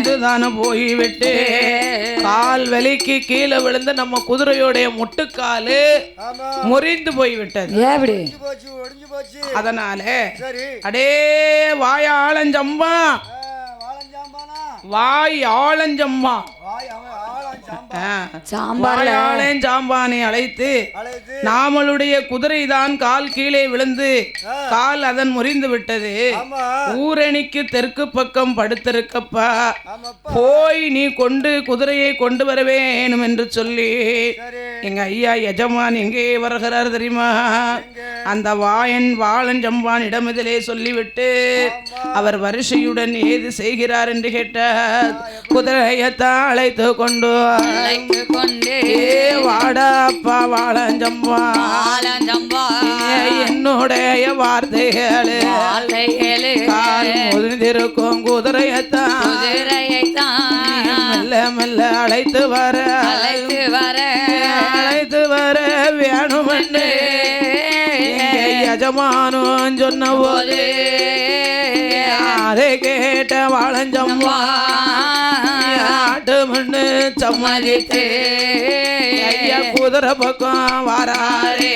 முறிந்து தானே போய்விட்டு கால் வலிக்கு கீழே விழுந்து நம்ம குதிரையோடைய முட்டுக்காலு முறிந்து போய்விட்டது. போச்சு அதனால சரி. அடே வாய் ஆளஞ்சம்மா வாய் ஆளஞ்சம்மா சாம்பானை அழைத்து அழைத்து. நாமளுடைய குதிரைதான் கால் கீழே விழுந்து கால் அதன் முறிந்து விட்டது. ஊரணிக்கு தெற்கு பக்கம் படுத்திருக்கப்பா. போய் நீ கொண்டு குதிரையை கொண்டு வர வேணும் என்று சொல்லி எங்க ஐயா எஜமான் எங்கே வருகிறார் தெரியுமா? அந்த வாயன் வாழன் ஜம்பான் இடமிதிலே சொல்லிவிட்டு அவர் வரிசையுடன் ஏது செய்கிறார் என்று கேட்டார். குதிரையத்தான் அழைத்து கொண்டு கொண்டு வாடாப்பா வாழஞ்சம்பா. ஆலஞ்சம்பா என்னுடைய வார்த்தைகளு. கால் முதிர்ந்திருக்கும் குதிரையத்தான் குதிரையை தான் மெல்ல மெல்ல அழைத்து வர. அழைத்து வர. அழைத்து வர வேணுமென்று. எஜமானும் சொன்ன போது அதை கேட்ட வாழஞ்சம்மா ஆட்டு மண்ணு சம்மதித்து ஐயா குதிரை பக்கம் வராரே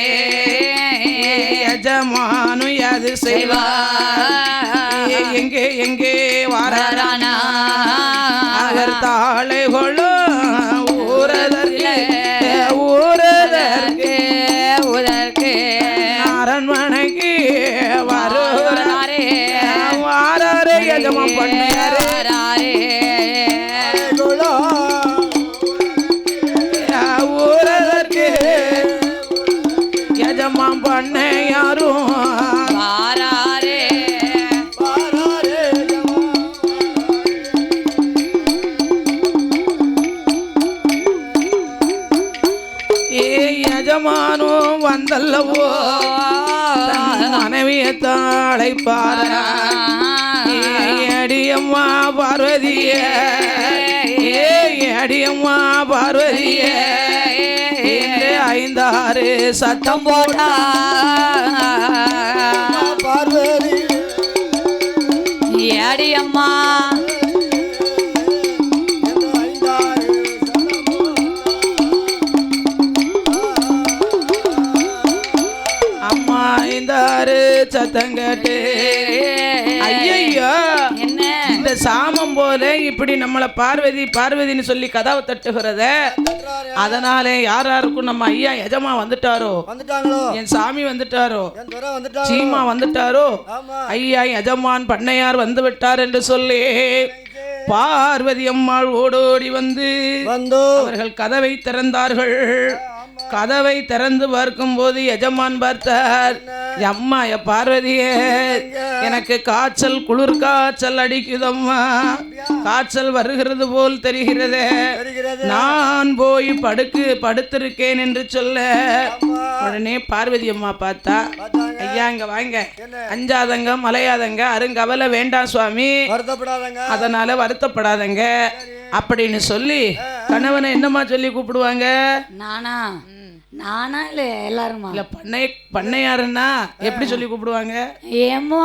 எஜமானு அது செய்வா எங்கே எங்கே வாரானா அவர் தாளை கொள்ளும் யாரும் ஏ எஜமானும் வந்தல்லவோ. தன் மனைவியத்தான் அழைப்பாரா ஏ அடியம்மா பார்வதிய. ஏ அடியம்மா பார்வதிய. ஐந்தாறு சத்தம் போட்டா. பார்வதி. ஐந்தாறு அம்மா. ஐந்தாறு சத்தம் கேட்டு ஐயையோ. என்ன? இந்த சாமம் போல இப்படி நம்மளை பார்வதி பார்வதின்னு சொல்லி கதவை தட்டுகிறத அதனாலே யார் யாருக்கும் நம்ம ஐயா எஜமா வந்துட்டாரோ? என் சாமி வந்துட்டாரோ? சீமா வந்துட்டாரோ? ஐயா எஜமான் பண்ணையார் வந்து விட்டார் என்று சொல்லி பார்வதி அம்மாள் ஓடோடி வந்து வந்தோ அவர்கள் கதவை திறந்தார்கள். கதவை திறந்து பார்க்கும்போது எஜமான் பார்த்தார் அம்மா எ பார்வதியே எனக்கு காய்ச்சல் குளிர் காய்ச்சல் அடிக்குதம்மா. காய்ச்சல் வருகிறது போல் தெரிகிறதே. நான் போய் படுக்கு படுத்திருக்கேன் என்று சொல்ல உடனே பார்வதி அம்மா பார்த்தா ஐயா இங்க வாங்க. அஞ்சாதங்க மலையாதங்க அருங்கவலை வேண்டாம் சுவாமி. அதனால வருத்தப்படாதங்க. அப்படின்னு சொல்லி கணவனை என்னம்மா சொல்லி கூப்பிடுவாங்க? நானா? நானா இல்ல எல்லாருமா? இல்ல பண்ணை பண்ணையாருன்னா எப்படி சொல்லி கூப்பிடுவாங்க? ஏமா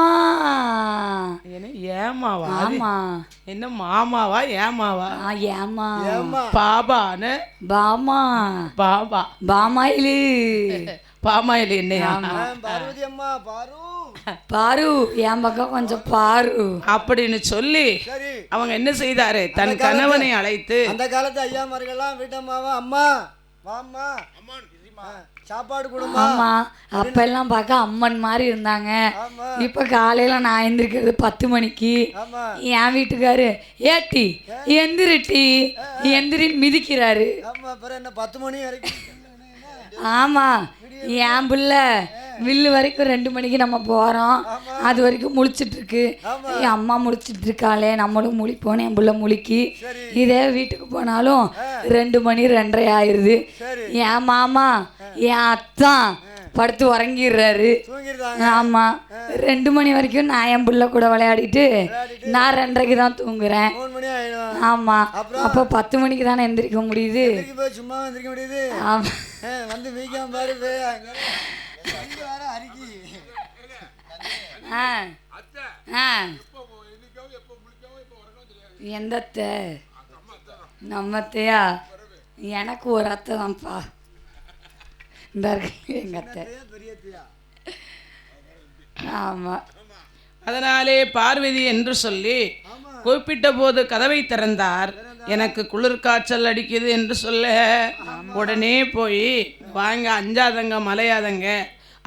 என்ன ஏமாவா ஆமா. என்ன மாமாவா ஏமாவா ஆ, ஏமா ஏம்மா. பாபான்னு? பாமா. பாபா. Palm oil. பாமாயில் என்னையா? பார்வதி அம்மா பாரு. பாரு என் பக்கம் கொஞ்சம் பாரு. அப்படின்னு சொல்லி சரி. அவங்க என்ன செய்தாரு? தன் கணவனை அழைத்து அந்த காலத்து ஐயாமார்கள்லாம் வீட்டம்மாவா அம்மா வாம்மா. ஆ, சாப்பாடு கொடுமா ஆமா அப்ப எல்லாம் பார்க்க அம்மன் மாதிரி இருந்தாங்க. இப்ப காலையில நான் எந்திரிக்கிறது பத்து மணிக்கு. என் வீட்டுக்காரு ஏட்டி எந்திரிட்டி. எந்திரி மிதிக்கிறாரு. ஆமா அப்புறம் என்ன பத்து மணி வரைக்கும்? ஆமா. என் புள்ள வில்லு வரைக்கும் ரெண்டு மணிக்கு நம்ம போறோம். அது வரைக்கும் முழிச்சிட்டு இருக்கு என் அம்மா முழிச்சிட்டு இருக்காளே நம்மளும் முழிப்போம் என் புள்ள முழிக்கி. இதே வீட்டுக்கு போனாலும் ரெண்டு மணி ரெண்டரை ஆயிருது. சரி. என் மாமா என் அத்தான் படுத்து உறங்கிடுறாரு. தூங்கிருந்தாங்க ஆமா. ரெண்டு மணி வரைக்கும் நான் என் புள்ள கூட விளையாடிட்டு நான் ரெண்டரைக்கு தான் தூங்குறேன். மூணு மணி ஆயிடும். ஆமா. அப்போ பத்து மணிக்கு தானே எந்திரிக்க முடியுது. எந்திரிக்க எந்த அத்தை நம்ம அத்தையா எனக்கு ஒரு அத்தை தான்ப்பா. இந்த இருக்கு எங்கள் அத்தை. பெரியத்தையா ஆமாம் அதனாலே பார்வதி என்று சொல்லி கூப்பிட்ட போது கதவை திறந்தார். எனக்கு குளிர் காய்ச்சல் அடிக்குது என்று சொல்ல உடனே போய் வாங்க அஞ்சாதங்க மலையாதங்க.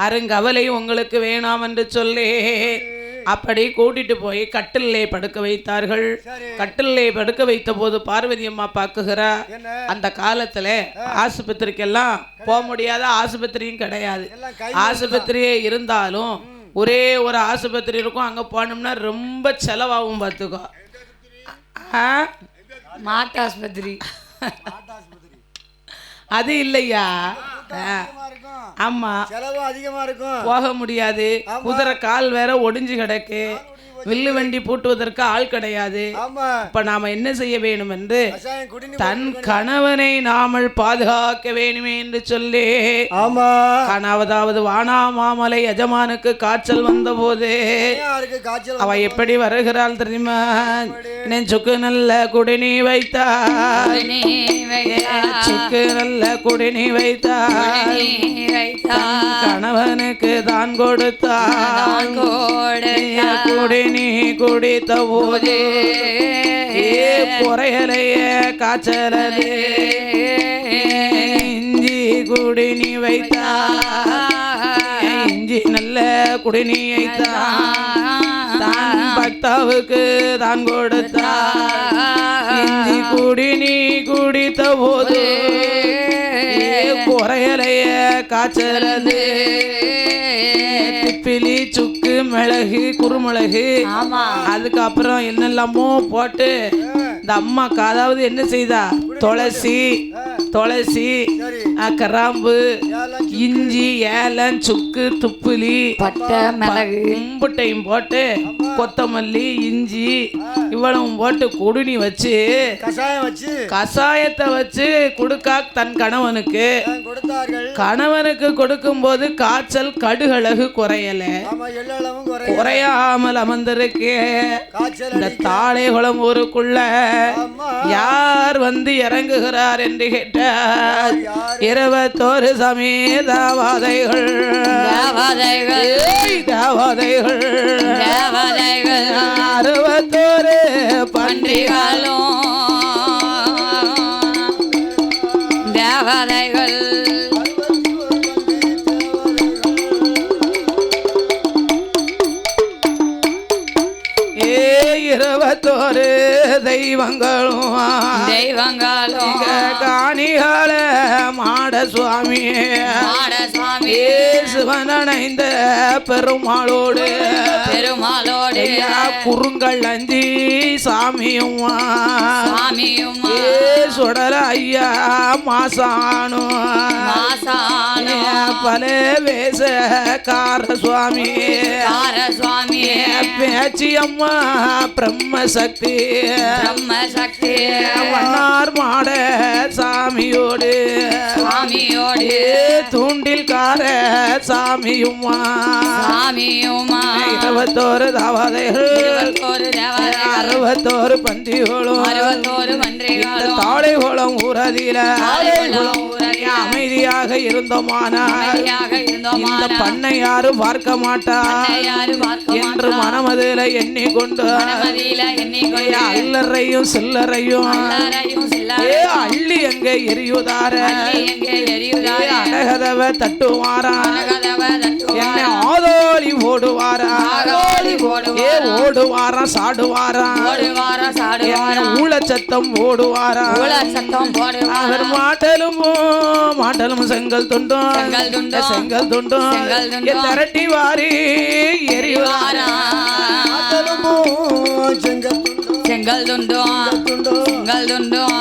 அருங்கவலை உங்களுக்கு வேணாம் என்று சொல்லி. அப்படி கூட்டிட்டு போய் கட்டிலே படுக்க வைத்தார்கள். கட்டிலே படுக்க வைத்த போது பார்வதி அம்மா பார்க்குகிறா என்ன? அந்த காலத்துல ஆஸ்பத்திரிக்கெல்லாம் போக முடியாத ஆஸ்பத்திரியும் கிடையாது. ஆஸ்பத்திரியே இருந்தாலும் ஒரே ஒரு ஆஸ்பத்திரி இருக்கும் அங்க போனோம்னா ரொம்ப செலவாகும் பார்த்துக்கோ. ஆ? மாட்டு ஆஸ்பத்திரி. ஆஸ்பத்திரி. அது இல்லையா? ஆமா. செலவும் அதிகமா இருக்கும். போக முடியாது. குதிரை கால் வேற ஒடிஞ்சு கிடக்கு. வில்லு வண்டி பூட்டுவதற்கு ஆள் கிடையாது. ஆமா. இப்ப நாம என்ன செய்ய வேணும் என்று தன் கணவனை நாமல் பாதுகாக்க வேணுமே என்று சொல்லி. ஆமா. கணவதாவது வானா மாமலை எஜமானுக்கு காய்ச்சல் வந்தபோது யாருக்கு காய்ச்சல் அவ எப்படி வருகிறாள் தெரியுமா? நெஞ்சுக்கு நல்ல குடிநீ வைத்தாள். நீ வைத்தா நெஞ்சுக்கு நல்ல குடிநீ வைத்தாள். நீ வைத்தா கணவனுக்கு தான் கொடுத்தாள். கோடு குடிநீ குடித்த போது குறையலைய காய்ச்சலது. இஞ்சி குடிநீ வைத்தாள் இஞ்சி நல்ல குடிநீ வைத்தாள் தான் பக்தாவுக்கு தான் கொடுத்தா இஞ்சி குடி நீ குடித்த போது குறையலைய காய்ச்சலது. திப்பிலி சுக்கு மிளகு குறுமிளகு அதுக்கப்புறம் என்னெல்லாமோ போட்டு இந்த அம்மாக்கு அதாவது என்ன செய்தா? துளசி துளசி கிராம்பு இஞ்சி ஏலம் சுக்கு துப்புலி பட்டை மிளகு. கும்புட்டையும் போட்டு கொத்தமல்லி இஞ்சி இவ்வளவும் போட்டு குடுனி வச்சு கஷாயம் வச்சு. கசாயத்தை வச்சு கொடுக்கா தன் கணவனுக்கு. கணவனுக்கு கொடுக்கும்போது காய்ச்சல் கடுகளகு குறையல. குறையாமல் அமர்ந்திருக்கு. இந்த தாழைகுளம் ஊருக்குள்ள ஆமா. யார் வந்து இறங்குகிறார் என்று கேட்டார். இருபத்தோரு சமேதாவாதைகள் தேவதைகள். ஏய் தேவதைகள். தேவதைகள். அறுபத்தோரு பன்றி பன்றிகளும். தேவதைகள். ஏ இருபத்தோரு தெய்வங்களும். தெய்வங்களும். காணிகள. சுவாமி சுவாமி சிவனடைந்த பெருமாளோடு. பெருமாளோடு. குறுங்கள் அஞ்சி சாமியும் சுவாமியும் ஏ சுடல ஐயா மாசானும் மாசானோ. பல வேச கார சுவாமி கார சுவாமி பேச்சி அம்மா பிரம்ம சக்தி பிரம்ம சக்தி வண்ணார் மாட கார சாமியும்மா சுவாமியுமா இருபத்தோரு தாவாதைகள். இருபத்தோரு தேவதை அறுபத்தோரு பந்திகளும் அறுபத்தோரு மன்றிகளும் தாழைகுளம் ஊரதில தாழைக்குளம் ஊரதில அமைதியாக இருந்தோமானால் இந்த பண்ணை யாரும் பார்க்க மாட்டார் என்று மனமதில எண்ணிக்கொண்டு அல்லறையும் சில்லறையும் அள்ளி எங்க எரியுதார? அழகதவ தட்டுவாரா? என்னை ஆதோலி ஓடுவாரா? ஏ ஓடுவாரா. சாடுவாரா? ஊழச்சத்தம் ஓடுவாரா? அவர் மாட்டலும்? மாட்டலும் செங்கல் துண்டும் செங்கல் துண்டும். செங்கல் துண்டும் செங்கல் துண்டும். திரட்டி வாரி எரிவாரா எரிவாரா செங்கத்துண்டோ செங்கல் துண்டும் துண்டோ? செங்கல் துண்டும்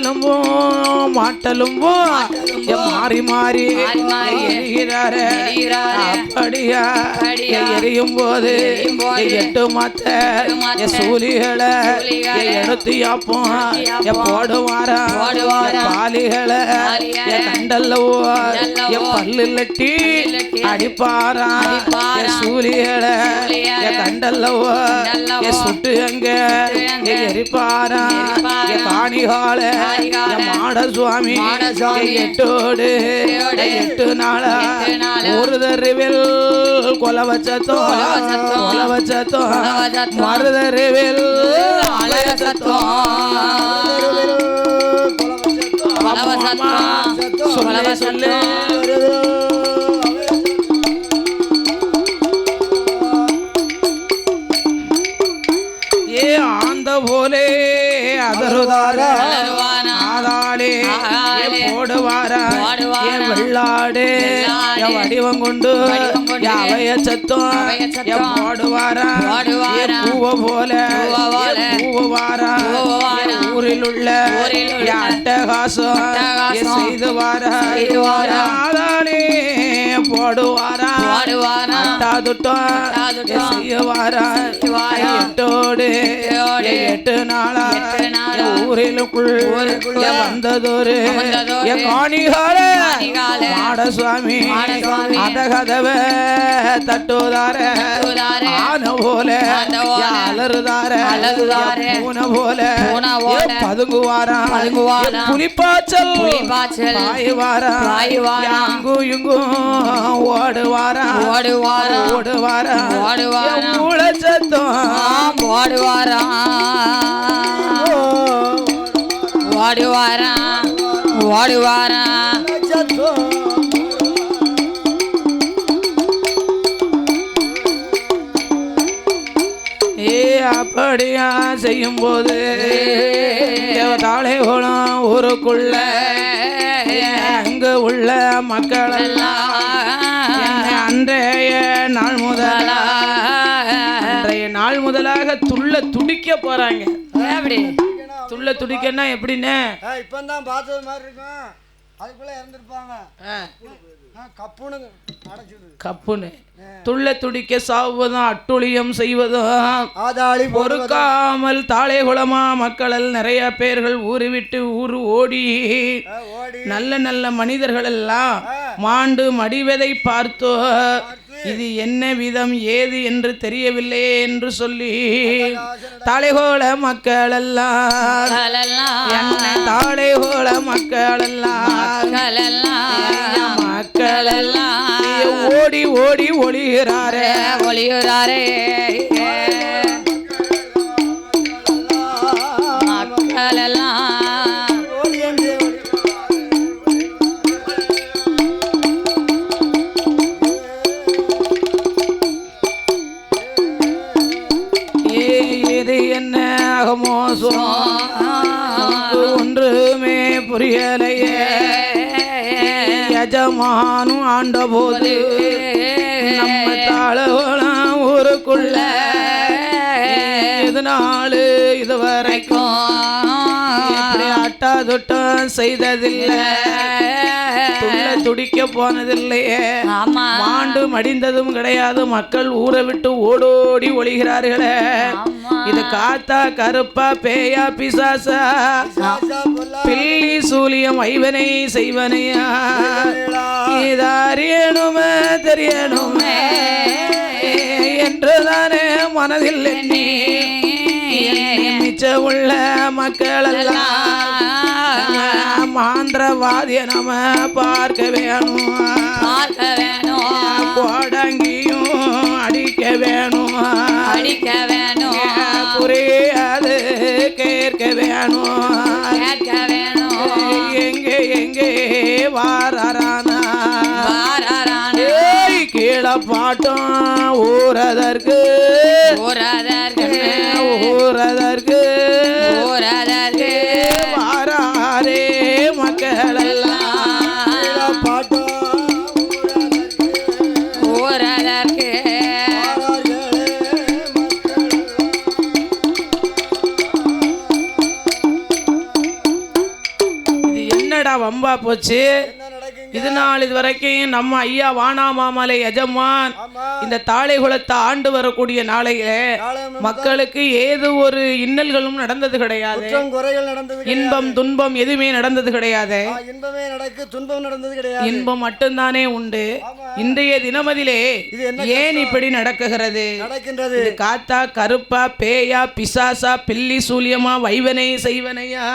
திவாரி ஏ ஆட்டல் ஆட்டலும்போம் மாட்டலும்போம் என் மாறி மாறி. அப்படியா. எரியும் போது எட்டு மாத்த சூலிகளை எடுத்து என் போடுவாரா. பாலிகளை கண்டல்லவோ பல்லு லட்டி அடிப்பாரா? சூலிகளை கண்டல்லவோ சுட்டு அங்க எரிப்பாரா? காணிகால? மாட சுவாமி எட்டோடு எட்டு நாளா. ஒரு தருவில் கொல வச்சத்தோம் கொல வச்சத்தோம். மறுதருவில் சத்தம் சொல்லு சொல்லு வடிவம் கொண்டு அவைய சத்தம். ஏ பூவ போல பூவாரா ஊரில் உள்ள அட்டகாசம் செய்து வாரா செய்து வாரா. ஆதாளே போடுவாரா போடுவாரா. அட்டாதுட்டம் அட்டாதுட்டம். செய்வாரா. எட்டோடு. எட்டு நாளா ஊரிலுக்குள் வந்ததொரு காணிகால காணிகால. மாட சுவாமி மாட சுவாமி. அத கதவ தட்டுதார. ஆன போல அலறுதார பூனை போல பதுங்குவாரா பதுங்குவாரா. புலிப்பாச்சல் புலிப்பாய்ச்சல். பாயுவாரா பாயுவாரா. என் அங்கும் இங்கும் ஓடுவாரா ஓடுவாரா. ஓடுவாரா ஓடுவாரா. என் ஊழச்சத்தம் ஓடுவாரா ஓடுவாரா ஓடுவாரா அப்படியா செய்யும் போது தாளை குளம் ஊருக்குள்ள அங்க உள்ள மக்கள் எல்லாம் அன்றைய நாள் முதலா அன்றைய நாள் முதலாக துள்ள துடிக்க போறாங்க. எப்படி? துள்ள துடிக்கன்னா எப்படின்னு? இப்போ தான் பார்த்தது மாதிரி இருக்கும். அதுக்குள்ளே இறந்துருப்பாங்க. கப்புன்னு கப்புன்னு. துள்ள துடிக்க சாவதும் அட்டுழியம் செய்வதும். பொறுக்காமல் தாளே குளமா மக்கள் நிறைய பேர்கள் ஊரு விட்டு ஊரு ஓடி. நல்ல நல்ல மனிதர்கள் எல்லாம் மாண்டு மடிவதை பார்த்தோ. இது என்ன விதம் ஏது என்று தெரியவில்லையே என்று சொல்லி. தாளைகோள மக்கள் எல்லாம் என்ன தாளைகோள மக்கள் எல்லாம் மக்கள் எல்லாம் ஓடி ஓடி ஒளிகிறாரே நமக்கு ஒன்றுமே புரியலையே. எஜமானும் ஆண்ட போது இது நாள் இது வரைக்கும் இப்படி அட்டாதுட்டம் செய்ததில்லை. துடிக்க போனதில்லையே ஆமா. மாண்டு மடிந்ததும் கிடையாது. மக்கள் ஊரை விட்டு ஓடோடி ஒளிகிறார்களே. ஆமா. இது காத்தா கருப்பா பேயா பிசாசா? பொல்லா சூலியம் ஐவனை செய்வனையா? இது அறியணுமே தெரியணுமே எண்ணி மிச்ச உள்ள மக்கள் எல்லாம் மாந்திரவாதிய நாம பார்க்க வேணும். பார்க்க வேணும். கோடங்கியும் அடிக்க வேணும். அடிக்க வேணும். புரியாது கேட்க வேணும். கேட்க வேணும். எங்கே எங்கே வாரானா கீழே பாட்டம் ஊரதற்கு ஊரதற்கு ஊரதற்கு ஊரதற்கு வாராரே மக்கள் எல்லாம் பாட்டா ஊரதற்கு போச்சு? என்ன நடக்குங்க இது நாள் இது வரைக்கும் நம்ம ஐயா வானாமாமலை எஜமான். இந்த தாழை குலத்தை ஆண்டு வரக்கூடிய நாளையிலே மக்களுக்கு ஏது ஒரு இன்னல்களும் நடந்தது கிடையாது. இன்பம் துன்பம் எதுவுமே நடந்தது கிடையாது. இன்பமே மட்டும்தானே உண்டு. இன்றைய தினமதிலே ஏன் இப்படி நடக்குகிறது? காத்தா கருப்பா பேயா பிசாசா பில்லி சூலியமா வைவனை செய்வனையா?